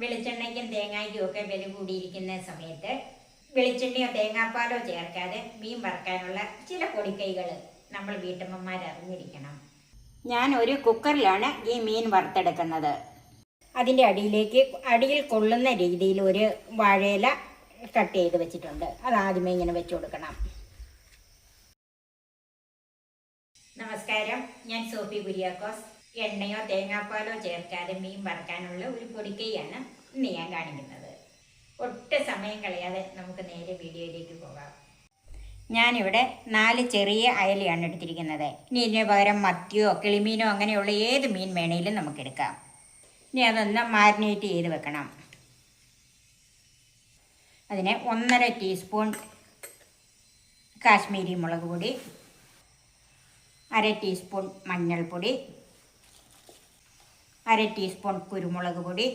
വെളിച്ചെണ്ണയ്ക്കും തേങ്ങയ്ക്കും ഒക്കെ വില കൂടിയിരിക്കുന്ന സമയത്ത് വെളിച്ചെണ്ണയോ തേങ്ങാപ്പാലോ ചേർക്കാതെ മീൻ വറക്കാനുള്ള ചില പൊടിക്കൈകൾ നമ്മൾ വീട്ടമ്മമാർ അറിഞ്ഞിരിക്കണം. ഞാൻ ഒരു കുക്കറിലാണ് ഈ മീൻ വറുത്തെടുക്കുന്നത്. അതിന്റെ അടിയിലേക്ക് അടിയിൽ കൊള്ളുന്ന രീതിയിൽ ഒരു വാഴയില കട്ട് ചെയ്ത് വെച്ചിട്ടുണ്ട്. അത് ആദ്യമേ ഇങ്ങനെ വെച്ചു കൊടുക്കണം. നമസ്കാരം. ഞാൻ സോഫി കുര്യാക്കോസ്. എണ്ണയോ തേങ്ങാപ്പാലോ ചേർക്കാതെ മീൻ വറക്കാനുള്ള ഒരു പൊടിക്കൈയാണ് ഇന്ന് ഞാൻ കാണിക്കുന്നത്. ഒട്ടും സമയം കളയാതെ നമുക്ക് നേരെ വീഡിയോയിലേക്ക് പോകാം. ഞാനിവിടെ നാല് ചെറിയ അയലയാണ് എടുത്തിരിക്കുന്നത്. ഇനി ഇതിന് പകരം മത്തിയോ കിളിമീനോ അങ്ങനെയുള്ള ഏത് മീൻ വേണേലും നമുക്കെടുക്കാം ഇനി അതൊന്ന് മാരിനേറ്റ് ചെയ്ത് വെക്കണം. അതിന് ഒന്നര ടീസ്പൂൺ കാശ്മീരി മുളക് പൊടി അര ടീസ്പൂൺ മഞ്ഞൾപ്പൊടി അര ടീസ്പൂൺ കുരുമുളക് പൊടി.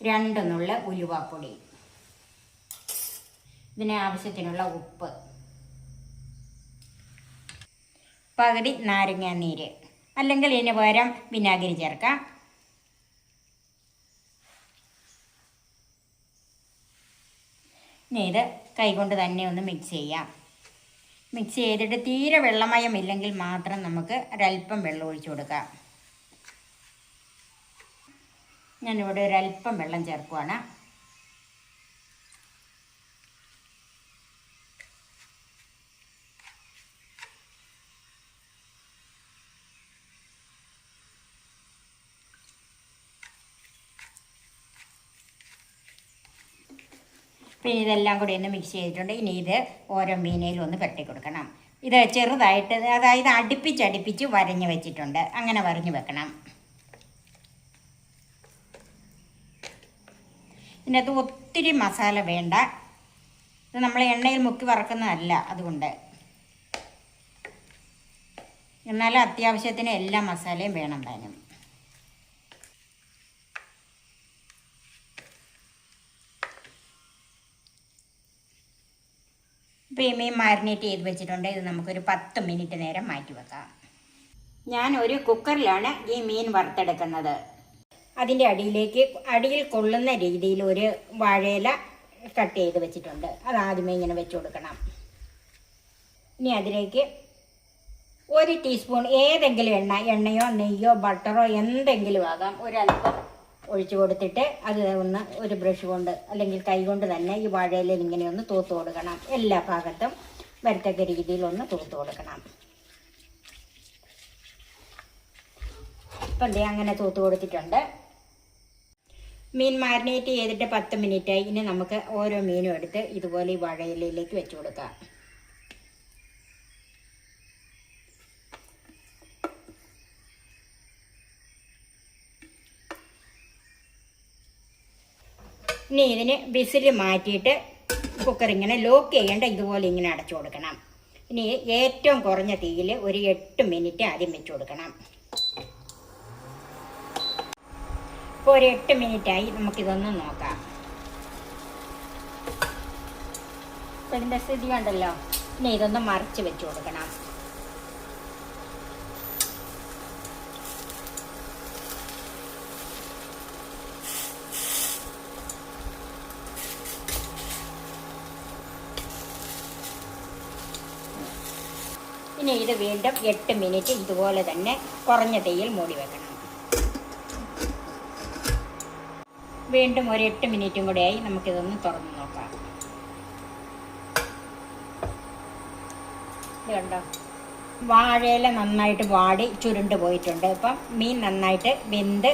രണ്ട് നുള്ള ഉലുവാപ്പൊടി. ഇതിന് ആവശ്യത്തിനുള്ള ഉപ്പ്. പകുതി നാരങ്ങ നീര്. അല്ലെങ്കിൽ ഇതിന് പകരം വിനാഗിരി ചേർക്കാം. ഇനി ഇത് കൈകൊണ്ട് തന്നെ ഒന്ന് മിക്സ് ചെയ്യാം. മിക്സ് ചെയ്തിട്ട് തീരെ വെള്ളമയം ഇല്ലെങ്കിൽ മാത്രം നമുക്ക് ഒരല്പം വെള്ളം ഒഴിച്ചു കൊടുക്കാം. ഞാനിവിടെ ഒരല്പം വെള്ളം ചേർക്കുവാണ്. പിന്നെ ഇതെല്ലാം കൂടി ഒന്ന് മിക്സ് ചെയ്തിട്ടുണ്ട്. ഇനി ഇത് ഓരോ മീനയിലും ഒന്ന് കെട്ടി കൊടുക്കണം. ഇത് ചെറുതായിട്ട് അതായത് അടുപ്പിച്ചടുപ്പിച്ച് വരഞ്ഞ് വെച്ചിട്ടുണ്ട്. അങ്ങനെ വരഞ്ഞ് വെക്കണം. ഇതിനകത്ത് ഒത്തിരി മസാല വേണ്ട. ഇത് നമ്മൾ എണ്ണയിൽ മുക്കി വറക്കുന്നതല്ല അതുകൊണ്ട്. എന്നാലും അത്യാവശ്യത്തിന് എല്ലാ മസാലയും വേണം താനും ഈ മീൻ മാരിനേറ്റ് ചെയ്ത് വെച്ചിട്ടുണ്ട്. ഇത് നമുക്കൊരു പത്ത് മിനിറ്റ് നേരം മാറ്റി വെക്കാം. ഞാൻ ഒരു കുക്കറിലാണ് ഈ മീൻ വറുത്തെടുക്കുന്നത്. അതിന്റെ അടിയിലേക്ക് അടിയിൽ കൊള്ളുന്ന രീതിയിൽ ഒരു വാഴയില കട്ട് ചെയ്ത് വെച്ചിട്ടുണ്ട്. അത് ആദ്യമേ ഇങ്ങനെ വെച്ച് കൊടുക്കണം. ഇനി അതിലേക്ക് ഒരു ടീസ്പൂൺ ഏതെങ്കിലും എണ്ണ എണ്ണയോ നെയ്യോ ബട്ടറോ എന്തെങ്കിലും ആകാം. ഒരല്പം ഒഴിച്ചു കൊടുത്തിട്ട് അത് ഒന്ന് ഒരു ബ്രഷ് കൊണ്ട് അല്ലെങ്കിൽ കൈ കൊണ്ട് തന്നെ ഈ വാഴയിലയിൽ ഇങ്ങനെ ഒന്ന് തൂത്ത് കൊടുക്കണം. എല്ലാ ഭാഗത്തും വരത്തക്ക രീതിയിൽ ഒന്ന് തൂത്ത് കൊടുക്കണം. ഇപ്പം അങ്ങനെ തൂത്ത് കൊടുത്തിട്ടുണ്ട്. മീൻ മാരിനേറ്റ് ചെയ്തിട്ട് പത്ത് മിനിറ്റായി. ഇനി നമുക്ക് ഓരോ മീനും എടുത്ത് ഇതുപോലെ ഈ വാഴയിലയിലേക്ക് വെച്ച് കൊടുക്കാം. ഇനി ഇതിന് വിസിൽ മാറ്റിയിട്ട് കുക്കർ ഇങ്ങനെ ലോക്ക് ചെയ്യേണ്ട ഇതുപോലെ ഇങ്ങനെ അടച്ചു കൊടുക്കണം. ഇനി ഏറ്റവും കുറഞ്ഞ തീയിൽ ഒരു എട്ട് മിനിറ്റ് ആദ്യം വെച്ച് കൊടുക്കണം. ഇപ്പോൾ ഒരു എട്ട് മിനിറ്റായി നമുക്കിതൊന്ന് നോക്കാം. ഇതിന്റെ സ്ഥിതി കണ്ടല്ലോ. ഇനി ഇതൊന്ന് മറിച്ച് വെച്ച് കൊടുക്കണം. ഇനി ഇത് വീണ്ടും എട്ട് മിനിറ്റ് ഇതുപോലെ തന്നെ കുറഞ്ഞ തീയിൽ മൂടി വെക്കണം. വീണ്ടും ഒരു എട്ട് മിനിറ്റും കൂടെയായി നമുക്കിതൊന്ന് തുറന്ന് നോക്കാം. ഇത് കണ്ടോ? വാഴയില നന്നായിട്ട് വാടി ചുരുണ്ട് പോയിട്ടുണ്ട്. ഇപ്പം മീൻ നന്നായിട്ട് വെന്ത്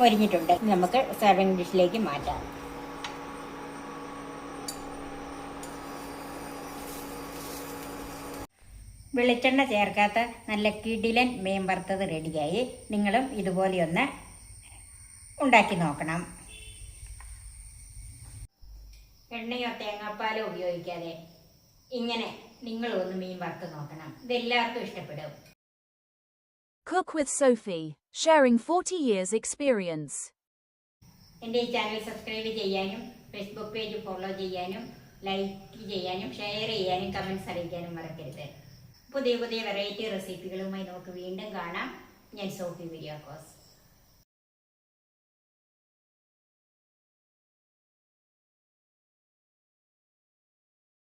മൊരിഞ്ഞിട്ടുണ്ട്. നമുക്ക് സെവൻ ഡിഷിലേക്ക് മാറ്റാം. വെളിച്ചെണ്ണ ചേർക്കാത്ത നല്ല കിടിലൻ മീൻ വറുത്തത് റെഡിയായി. നിങ്ങളും ഇതുപോലെയൊന്ന് ഉണ്ടാക്കി നോക്കണം. എണ്ണയോ തേങ്ങാപ്പാലോ ഉപയോഗിക്കാതെ ഇങ്ങനെ നിങ്ങളും ഒന്ന് മീൻ വറുത്ത് നോക്കണം. ഇതെല്ലാവർക്കും ഇഷ്ടപ്പെടും. Cook with Sophie, sharing 40 years experience. എന്റെ ഈ ചാനൽ സബ്സ്ക്രൈബ് ചെയ്യാനും ഫേസ്ബുക്ക് പേജ് ഫോളോ ചെയ്യാനും ലൈക്ക് ചെയ്യാനും ഷെയർ ചെയ്യാനും കമൻസ് അറിയിക്കാനും മറക്കരുത്. പുതിയ പുതിയ വെറൈറ്റി റെസിപ്പികളുമായി നമുക്ക് വീണ്ടും കാണാം. ഞാൻ സോഫി വിരിയാക്കോസ്